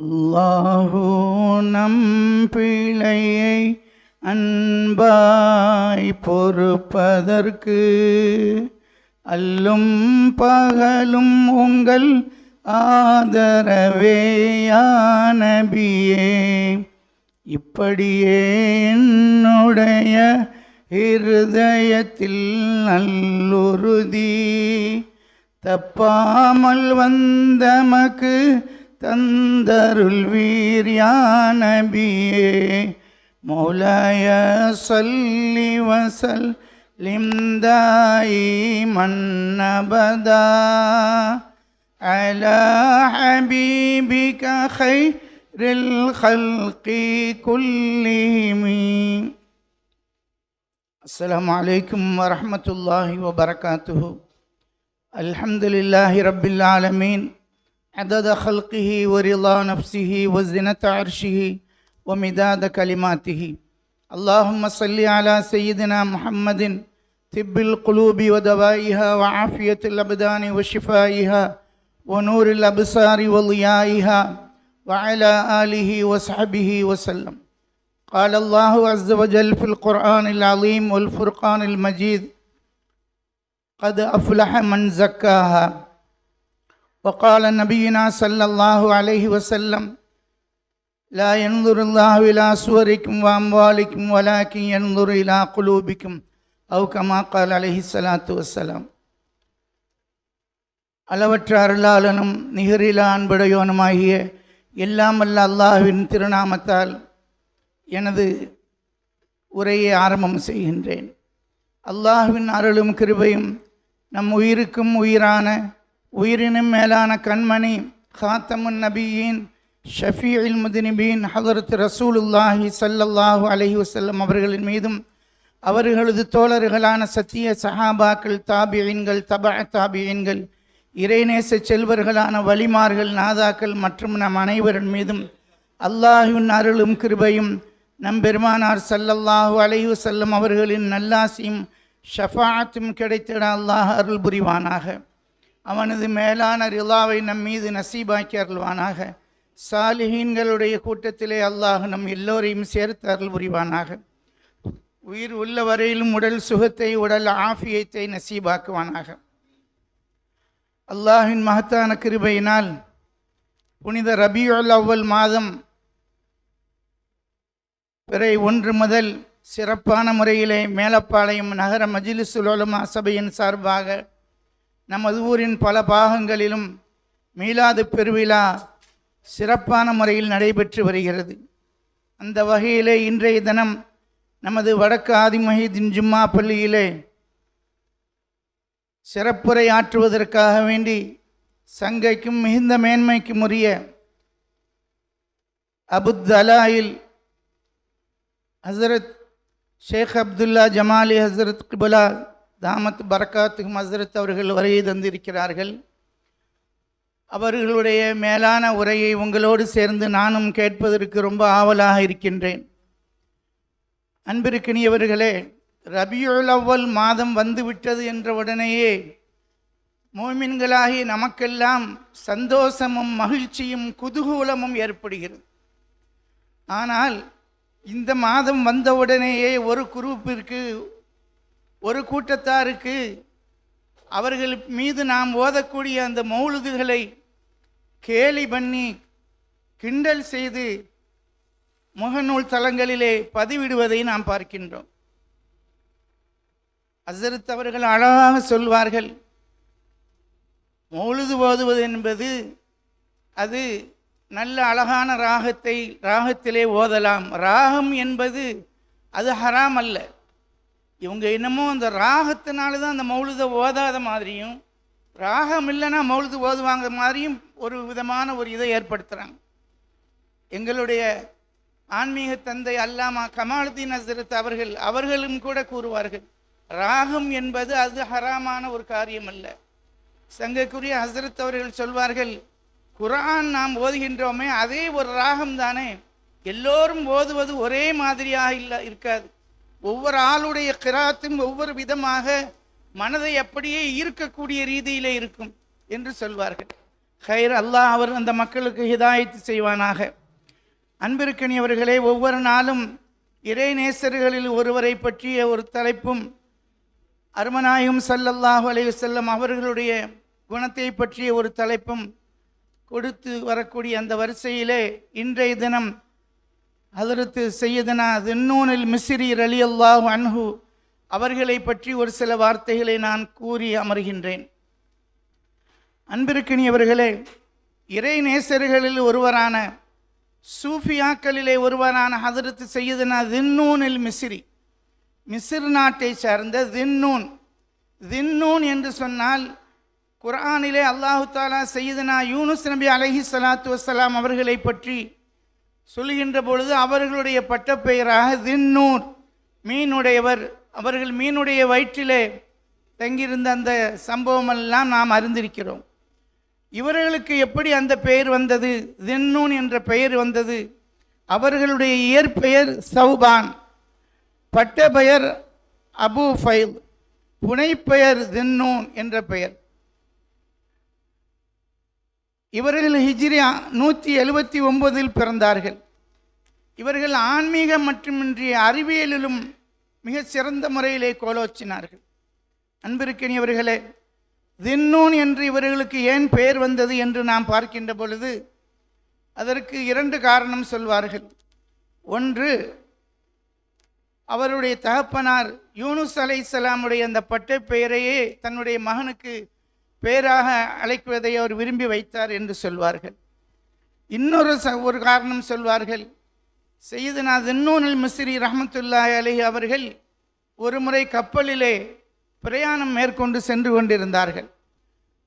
அல்லாஹூ நம் பிழையை அன்பாய் பொறுப்பதற்கு அல்லும் பகலும் உங்கள் ஆதரவேயானபியே இப்படியே என்னுடைய இருதயத்தில் நல்லுறுதி. தப்பாமல் வந்தமக்கு தந்தருள் வீரியானபியே மௌலாய சொல்லி வசல் லிம்தாயி மன்னபதா على حبيبك خير الخلق كلهم السلام عليكم ورحمة الله وبركاته الحمد لله رب العالمين عدد خلقه ورضا نفسه وزنة عرشه ومداد كلماته. اللهم صل على سيدنا محمد طب القلوب ودوائها وعافية الأبدان وشفائها ونور الأبصار وضيائها وعلى آله وصحبه وسلم. قال الله عز وجل في القرآن العظيم والفرقان المجيد قد أفلح من زكاها. وقال نبينا صلى الله عليه وسلم لا ينظر الله إلى صوركم وأموالكم ولكن ينظر إلى قلوبكم أو كما قال عليه الصلاة والسلام அளவற்ற அருளாளனும் நிகரிலா அன்புடையோனுமாகிய எல்லாம் வல்ல அல்லாஹ்வின் திருநாமத்தால் எனது உரையை ஆரம்பம் செய்கின்றேன் அல்லாஹ்வின் அருளும் கிருபையும் நம் உயிருக்கும் உயிரான உயிரினும் மேலான கண்மணி காத்தமுன் நபியின் ஷஃபீல் முதினிபீன் ஹதரத் ரசூலுல்லாஹி சல்லல்லாஹு அலஹி வசல்லம் அவர்களின் மீதும் அவர்களது தோழர்களான சத்திய சஹாபாக்கள் தாபியன்கள் தபா தாபியன்கள் இறைநேச செல்வர்களான வலிமார்கள் நாதாக்கள் மற்றும் நம் அனைவரின் மீதும் அல்லாஹின் அருளும் கிருபையும் நம் பெருமானார் சல்லல்லாஹு அலைஹி செல்லும் அவர்களின் நல்லாசியும் ஷஃபாத்தும் கிடைத்திட அல்லாஹ் அருள் புரிவானாக. அவனது மேலான ரிலாவை நம் மீது நசீபாக்கி அருள்வானாக. சாலிஹீன்களுடைய கூட்டத்திலே அல்லாஹ் நம் எல்லோரையும் சேர்த்து அருள் புரிவானாக. உயிர் உள்ள வரையிலும் உடல் சுகத்தை உடல் ஆஃபியத்தை நசீபாக்குவானாக. அல்லாஹின் மகத்தான கிருபையினால் புனித ரபியுல் அவ்வல் மாதம் பிறை ஒன்று முதல் சிறப்பான முறையிலே மேலப்பாளையம் நகர மஜிலிசுலோலமா சபையின் சார்பாக நமது ஊரின் பல பாகங்களிலும் மீலாது பெருவிழா சிறப்பான முறையில் நடைபெற்று வருகிறது. அந்த வகையிலே இன்றைய தினம் நமது வடக்கு ஆதிமஹீதின் ஜும்மா பள்ளியிலே சிறப்புரை ஆற்றுவதற்காக வேண்டி சங்கைக்கும் மிகுந்த மேன்மைக்கும் உரிய அபுத்தலாயில் ஹசரத் ஷேக் அப்துல்லா ஜமாலி ஹசரத் கிபுலா தாமத் பரக்காத்து மசரத் அவர்கள் வருகை தந்திருக்கிறார்கள். அவர்களுடைய மேலான உரையை உங்களோடு சேர்ந்து நானும் கேட்பதற்கு ரொம்ப ஆவலாக இருக்கின்றேன். அன்பிற்கினியவர்களே ரபியுல் அவ்வல் மாதம் வந்துவிட்டது என்ற உடனேயே மோமின்களாகி நமக்கெல்லாம் சந்தோஷமும் மகிழ்ச்சியும் குதூகூலமும் ஏற்படுகிறது. ஆனால் இந்த மாதம் வந்தவுடனேயே ஒரு குரூப்பிற்கு ஒரு கூட்டத்தாருக்கு அவர்கள் மீது நாம் ஓதக்கூடிய அந்த மௌலுதுகளை கேலி பண்ணி கிண்டல் செய்து முகநூல் தளங்களிலே பதிவிடுவதை நாம் பார்க்கின்றோம். அசரத் அவர்கள் அழகாக சொல்வார்கள் மௌலுது ஓதுவது என்பது அது நல்ல அழகான ராகத்தை ராகத்திலே ஓதலாம். ராகம் என்பது அது ஹராம் அல்ல. இவங்க என்னமோ அந்த ராகத்தினால தான் அந்த மௌலுதை ஓதாத மாதிரியும் ராகம் இல்லைன்னா மௌலுது ஓதுவாங்க மாதிரியும் ஒரு விதமான ஒரு இதை ஏற்படுத்துகிறாங்க எங்களுடைய ஆன்மீக தந்தை அல்லாமா கமாலுதீன் அசரத் அவர்கள் அவர்களும் கூட கூறுவார்கள் ராகம் என்பது அது ஹராமான ஒரு காரியம் அல்ல சங்கக்குரிய ஹசரத் அவர்கள் சொல்வார்கள் குரான் நாம் ஓதுகின்றோமே அதே ஒரு ராகம் தானே எல்லோரும் ஓதுவது ஒரே மாதிரியாக இல்லை இருக்காது. ஒவ்வொரு ஆளுடைய கிராத்தும் ஒவ்வொரு விதமாக மனதை அப்படியே ஈர்க்கக்கூடிய ரீதியிலே இருக்கும் என்று சொல்வார்கள். ஹைர் அல்லாஹ் அவர் அந்த மக்களுக்கு ஹிதாயத்து செய்வானாக. அன்பிற்கனியவர்களே ஒவ்வொரு நாளும் இறை நேசர்களில் ஒருவரை பற்றிய ஒரு தலைப்பும் அருமநாயும் சல்லல்லாஹு அலைய செல்லும் அவர்களுடைய குணத்தை பற்றிய ஒரு தலைப்பும் கொடுத்து வரக்கூடிய அந்த வரிசையிலே இன்றைய தினம் அதற்கு செய்யதனா தின்னூனில் மிஸ்ரி அலி அல்லாஹ் அன்ஹு அவர்களை பற்றி ஒரு சில வார்த்தைகளை நான் கூறி அமர்கின்றேன். அன்பிற்கினியவர்களே இறை நேசர்களில் ஒருவரான சூஃபியாக்களிலே ஒருவரான ஹதரத்து செய்யதுனா தின்னூனில் மிஸ்ரி மிஸ்ர் நாட்டை சார்ந்த தின்னூன் தின்னூன் என்று சொன்னால் குரானிலே அல்லாஹு தாலா செய்யதுனா யூனுஸ் நபி அலஹி சலாத்து வசலாம் அவர்களை பற்றி சொல்லுகின்ற பொழுது அவர்களுடைய பட்டப்பெயராக தின்னூர். மீனுடையவர் அவர்கள் மீனுடைய வயிற்றிலே தங்கியிருந்த அந்த சம்பவமெல்லாம் நாம் அறிந்திருக்கிறோம். இவர்களுக்கு எப்படி அந்த பெயர் வந்தது? தின்னூன் என்ற பெயர் வந்தது. அவர்களுடைய இயற்பெயர் சௌபான். பட்ட பெயர் அபு ஃபைல் புனைப்பெயர் தின்னூன் என்ற பெயர். இவர்கள் ஹிஜ்ரி நூற்றி எழுபத்தி ஒன்பதில் பிறந்தார்கள். இவர்கள் ஆன்மீகம் மட்டுமின்றி அறிவியலிலும் மிக சிறந்த முறையிலே கோலோச்சினார்கள். அன்பிருக்கினியவர்களே தின்னூன் என்று இவர்களுக்கு ஏன் பெயர் வந்தது என்று நாம் பார்க்கின்ற பொழுது அதற்கு இரண்டு காரணம் சொல்வார்கள். ஒன்று அவருடைய தகப்பனார் யூனுஸ் அலை இஸ்லாமுடைய அந்த பட்டை பெயரையே தன்னுடைய மகனுக்கு பேராக அழைக்குவதை அவர் விரும்பி வைத்தார் என்று சொல்வார்கள். இன்னொரு ச ஒரு காரணம் சொல்வார்கள். செய்தனா தின்னூனல் மிஸ்ரி ரஹமத்துல்லாஹ் அலி அவர்கள் ஒரு முறை கப்பலிலே பிரயாணம் மேற்கொண்டு சென்று கொண்டிருந்தார்கள்.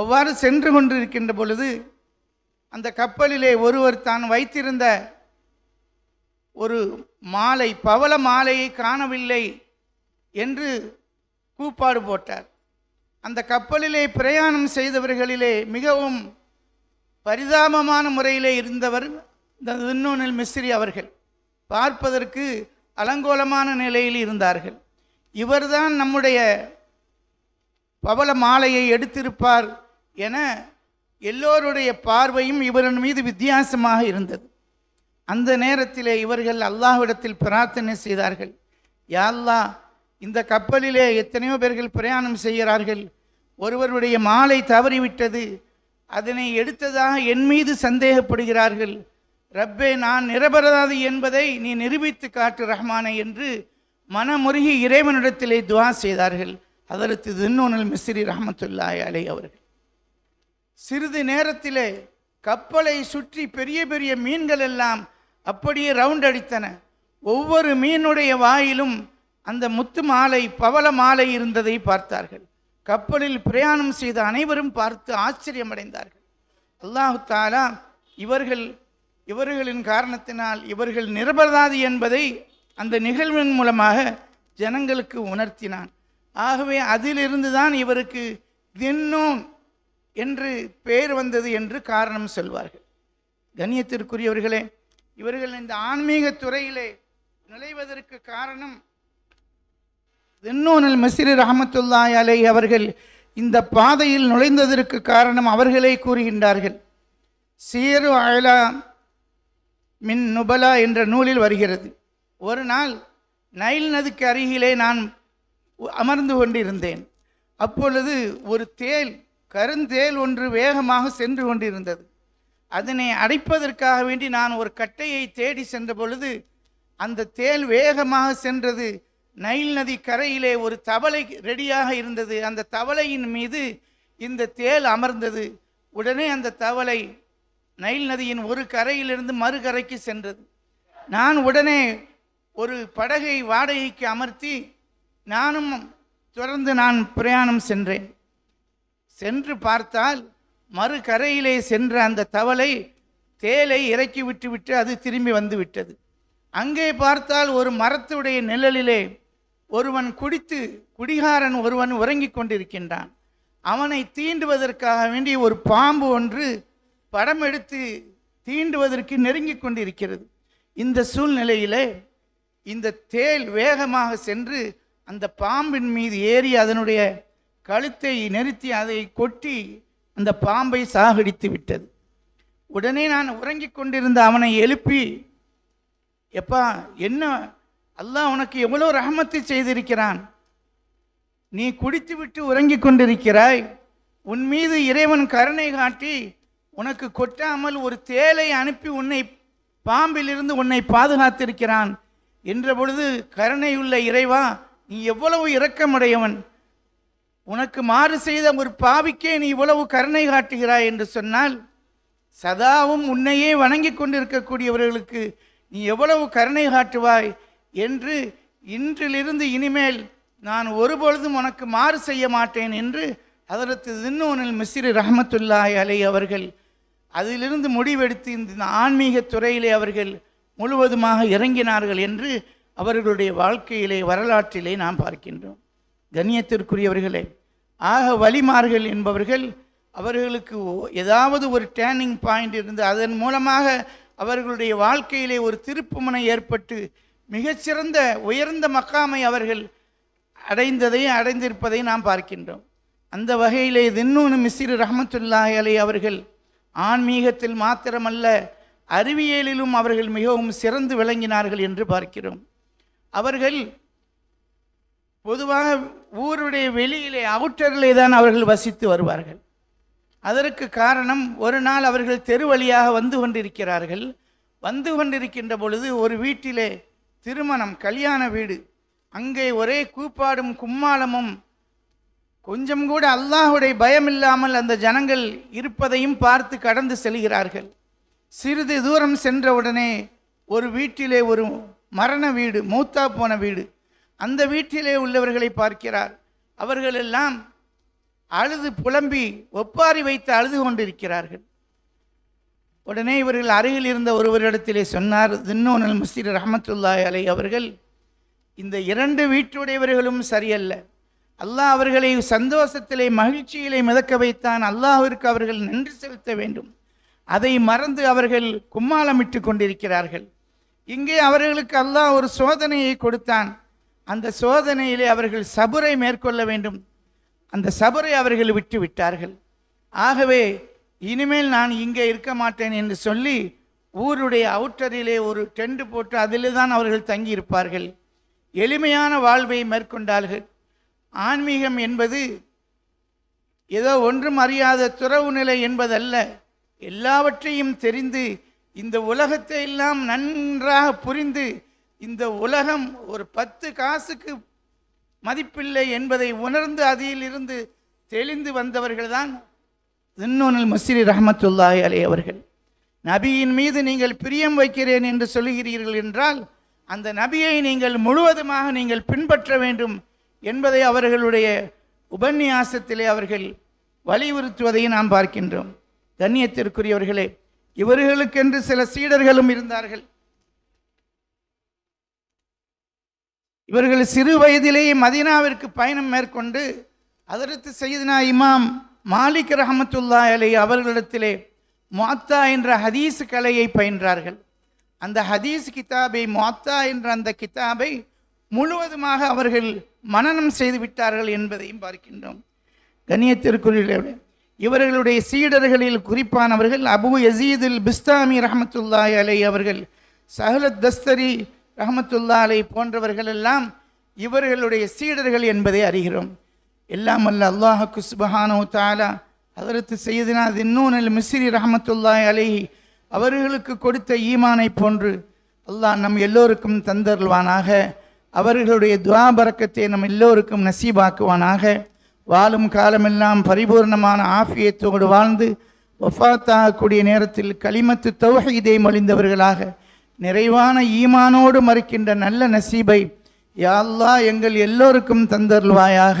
அவ்வாறு சென்று கொண்டிருக்கின்ற பொழுது அந்த கப்பலிலே ஒருவர் தான் வைத்திருந்த ஒரு மாலை பவள மாலையை காணவில்லை என்று கூப்பாடு போட்டார். அந்த கப்பலிலே பிரயாணம் செய்தவர்களிலே மிகவும் பரிதாபமான முறையிலே இருந்தவர் இந்த தின்னூனில் மிஸ்ரி அவர்கள். பார்ப்பதற்கு அலங்கோலமான நிலையில் இருந்தார்கள். இவர்தான் நம்முடைய பவள மாலையை எடுத்திருப்பார் என எல்லோருடைய பார்வையும் இவரின் மீது வித்தியாசமாக இருந்தது. அந்த நேரத்திலே இவர்கள் அல்லாஹ்விடத்தில் பிரார்த்தனை செய்தார்கள். யா இந்த கப்பலிலே எத்தனையோ பேர்கள் பிரயாணம் செய்கிறார்கள். ஒருவருடைய மாலை தவறிவிட்டது. அதனை எடுத்ததாக என் மீது சந்தேகப்படுகிறார்கள். ரப்பே நான் நிரபராதி என்பதை நீ நிரூபித்து காட்டு ரஹ்மானே என்று மனமுருகி இறைவனிடத்திலே துவா செய்தார்கள். அதற்கு தின்னோனல் மிஸ்ரி ரஹமத்துல்லாய் அலை அவர்கள். சிறிது நேரத்திலே கப்பலை சுற்றி பெரிய பெரிய மீன்கள் எல்லாம் அப்படியே ரவுண்ட் அடித்தன. ஒவ்வொரு மீனுடைய வாயிலும் அந்த முத்து மாலை பவள மாலை இருந்ததை பார்த்தார்கள். கப்பலில் பிரயாணம் செய்த அனைவரும் பார்த்து ஆச்சரியமடைந்தார்கள். அல்லாஹு தாலா இவர்கள் இவர்களின் காரணத்தினால் இவர்கள் நிரபராதி என்பதை அந்த நிகழ்வின் மூலமாக ஜனங்களுக்கு உணர்த்தினான். ஆகவே அதிலிருந்து தான் இவருக்கு தின்னோன் என்று பெயர் வந்தது என்று காரணம் சொல்வார்கள். கண்ணியத்திற்குரியவர்களே இவர்கள் இந்த ஆன்மீக துறையிலே நுழைவதற்கு காரணம் தென்னோனல் மசிறு ரஹமத்துல்லாய் அலை அவர்கள் இந்த பாதையில் நுழைந்ததற்கு காரணம் அவர்களே கூறுகின்றார்கள். சீரு அயலா மின் நுபலா என்ற நூலில் வருகிறது. ஒரு நாள் நைல் நதிக்கு அருகிலே நான் அமர்ந்து கொண்டிருந்தேன். அப்பொழுது ஒரு தேல் கருந்தேல் ஒன்று வேகமாக சென்று கொண்டிருந்தது. அதனை அடைப்பதற்காக வேண்டி நான் ஒரு கட்டையை தேடி சென்ற பொழுது அந்த தேல் வேகமாக சென்றது நைல் நதி கரையிலே ஒரு தவளை ரெடியாக இருந்தது. அந்த தவளையின் மீது இந்த தேல் அமர்ந்தது. உடனே அந்த தவளை நைல் நதியின் ஒரு கரையிலிருந்து மறுகரைக்கு சென்றது. நான் உடனே ஒரு படகை வாடகைக்கு அமர்த்தி நானும் தொடர்ந்து நான் பிரயாணம் சென்றேன். சென்று பார்த்தால் மறு கரையிலே சென்ற அந்த தவளை தேலை இறக்கி விட்டுவிட்டு அது திரும்பி வந்து விட்டது. அங்கே பார்த்தால் ஒரு மரத்துடைய நிழலிலே ஒருவன் குடித்து குடிகாரன் ஒருவன் உறங்கிக் கொண்டிருக்கின்றான். அவனை தீண்டுவதற்காக வேண்டி ஒரு பாம்பு ஒன்று படம் எடுத்து தீண்டுவதற்கு நெருங்கிக் கொண்டிருக்கிறது. இந்த சூழ்நிலையிலே இந்த தேல் வேகமாக சென்று அந்த பாம்பின் மீது ஏறி அதனுடைய கழுத்தை நெருத்தி அதை கொட்டி அந்த பாம்பை சாகடித்து விட்டது. உடனே நான் உறங்கிக் கொண்டிருந்த அவனை எழுப்பி எப்பா என்ன அல்லாஹ் உனக்கு எவ்வளோ ரஹமத்தை செய்திருக்கிறான். நீ குடித்துவிட்டு உறங்கிக் கொண்டிருக்கிறாய். உன் மீது இறைவன் கருணை காட்டி உனக்கு கொட்டாமல் ஒரு தேலை அனுப்பி உன்னை பாம்பிலிருந்து உன்னை பாதுகாத்திருக்கிறான். என்ற பொழுது கருணையுள்ள இறைவா நீ எவ்வளவு இரக்கமுடையவன். உனக்கு மாறு செய்த ஒரு பாவிக்கே நீ இவ்வளவு கருணை காட்டுகிறாய் என்று சொன்னால் சதாவும் உன்னையே வணங்கிக் கொண்டிருக்கக்கூடியவர்களுக்கு நீ எவ்வளவு கருணை காட்டுவாய். என்று இன்றிலிருந்து இனிமேல் நான் ஒருபொழுதும் உனக்கு மாறு செய்ய மாட்டேன் என்று அதற்கு தின்னோனில் மிஸ்ரி ரஹமத்துல்லாய் அலை அவர்கள் அதிலிருந்து முடிவெடுத்து இந்த ஆன்மீக துறையிலே அவர்கள் முழுவதுமாக இறங்கினார்கள் என்று அவர்களுடைய வாழ்க்கையிலே வரலாற்றிலே நாம் பார்க்கின்றோம். கண்ணியத்திற்குரியவர்களே ஆக வழிமார்கள் என்பவர்கள் அவர்களுக்கு ஓ- ஏதாவது ஒரு டேர்னிங் பாயிண்ட் இருந்து அதன் மூலமாக அவர்களுடைய வாழ்க்கையிலே ஒரு திருப்புமுனை ஏற்பட்டு மிகச்சிறந்த உயர்ந்த மக்காமை அவர்கள் அடைந்ததை அடைந்திருப்பதை நாம் பார்க்கின்றோம். அந்த வகையிலே தின்னூனு மிஸ்ரி ரஹமத்துல்லாஹி அலை அவர்கள் ஆன்மீகத்தில் மாத்திரமல்ல அறிவியலிலும் அவர்கள் மிகவும் சிறந்து விளங்கினார்கள் என்று பார்க்கிறோம். அவர்கள் பொதுவாக ஊருடைய வெளியிலே அவுட்டரிலே தான் அவர்கள் வசித்து வருவார்கள். அதற்கு காரணம் ஒரு நாள் அவர்கள் தெரு வழியாக வந்து கொண்டிருக்கிறார்கள். வந்து கொண்டிருக்கின்ற பொழுது ஒரு வீட்டிலே திருமணம் கல்யாண வீடு. அங்கே ஒரே கூப்பாடும் கும்மாளமும். கொஞ்சம் கூட அல்லாஹுடைய பயம் இல்லாமல் அந்த ஜனங்கள் இருப்பதையும் பார்த்து கடந்து செல்கிறார்கள். சிறிது தூரம் சென்றவுடனே ஒரு வீட்டிலே ஒரு மரண வீடு மூத்தா போன வீடு. அந்த வீட்டிலே உள்ளவர்களை பார்க்கிறார். அவர்களெல்லாம் அழுது புலம்பி ஒப்பாரி வைத்து அழுது கொண்டிருக்கிறார்கள். உடனே இவர்கள் அருகில் இருந்த ஒருவரிடத்திலே சொன்னார் தின்னோனல் முஸ்திர் ரஹமத்துல்லாஹி அலை அவர்கள் இந்த இரண்டு வீட்டுடையவர்களும் சரியல்ல. அல்லாஹ் அவர்களை சந்தோஷத்திலே மகிழ்ச்சியிலே மிதக்க வைத்தான். அல்லாஹிற்கு அவர்கள் நன்றி செலுத்த வேண்டும். அதை மறந்து அவர்கள் கும்மாளமிட்டு கொண்டிருக்கிறார்கள். இங்கே அவர்களுக்கு அல்லாஹ் ஒரு சோதனையை கொடுத்தான். அந்த சோதனையிலே அவர்கள் சபுரை மேற்கொள்ள வேண்டும். அந்த சபரை அவர்கள் விட்டு விட்டார்கள் ஆகவே இனிமேல் நான் இங்கே இருக்க மாட்டேன் என்று சொல்லி ஊருடைய அவுட்டரிலே ஒரு டெண்ட் போட்டு அதிலே தான் அவர்கள் தங்கியிருப்பார்கள். எளிமையான வாழ்வை மேற்கொண்டார்கள். ஆன்மீகம் என்பது ஏதோ ஒன்றும் அறியாத துறவு நிலை என்பதல்ல. எல்லாவற்றையும் தெரிந்து இந்த உலகத்தை எல்லாம் நன்றாக புரிந்து இந்த உலகம் ஒரு பத்து காசுக்கு மதிப்பில்லை என்பதை உணர்ந்து அதிலிருந்து தெளிந்து வந்தவர்கள்தான் தின்னூனல் முஸ்ரி ரஹமத்துல்லாஹி அலே அவர்கள் நபியின் மீது நீங்கள் பிரியம் வைக்கிறேன் என்று சொல்லுகிறீர்கள் என்றால் அந்த நபியை நீங்கள் முழுவதுமாக நீங்கள் பின்பற்ற வேண்டும் என்பதை அவர்களுடைய உபன்யாசத்திலே அவர்கள் வலியுறுத்துவதை நாம் பார்க்கின்றோம். கண்ணியத்திற்குரியவர்களே இவர்களுக்கென்று சில சீடர்களும் இருந்தார்கள். இவர்கள் சிறு வயதிலேயே மதீனாவிற்கு பயணம் மேற்கொண்டு அதற்கு செய்தினா இமாம் மாலிக் ரஹமத்துல்லா அலை அவர்களிடத்திலே மாத்தா என்ற ஹதீஸ் கலையை பயின்றார்கள். அந்த ஹதீஸ் கிதாபை மாத்தா என்ற அந்த கிதாபை முழுவதுமாக அவர்கள் மனனம் செய்து விட்டார்கள் என்பதையும் பார்க்கின்றோம். கண்ணியத்திற்குரிய இவர்களுடைய சீடர்களில் குறிப்பானவர்கள் அபு யசீதுல் பிஸ்தாமி ரஹமத்துல்லாஹி அலை அவர்கள் சஹலத் தஸ்தரி ரஹமத்துல்லா அலை போன்றவர்கள் எல்லாம் இவர்களுடைய சீடர்கள் என்பதை அறிகிறோம். எல்லாம் அல்ல அல்லாஹுக்கு சுபஹானோ தாலா அதற்கு செய்தினா தின்னூனல் மிஸ்ரி ரஹமத்துல்லாய் அலைஹி அவர்களுக்கு கொடுத்த ஈமானை போன்று அல்லாஹ் நம் எல்லோருக்கும் தந்தருள்வானாக. அவர்களுடைய துவாபரக்கத்தை நம் எல்லோருக்கும் நசீபாக்குவானாக. வாழும் காலமெல்லாம் பரிபூர்ணமான ஆஃபியத்தோடு வாழ்ந்து வஃபாத்தாகக்கூடிய நேரத்தில் களிமத்து தௌஹீதை மொழிந்தவர்களாக நிறைவான ஈமானோடு மறுக்கின்ற நல்ல நசீபை யா எங்கள் எல்லோருக்கும் தந்தருள்வாயாக.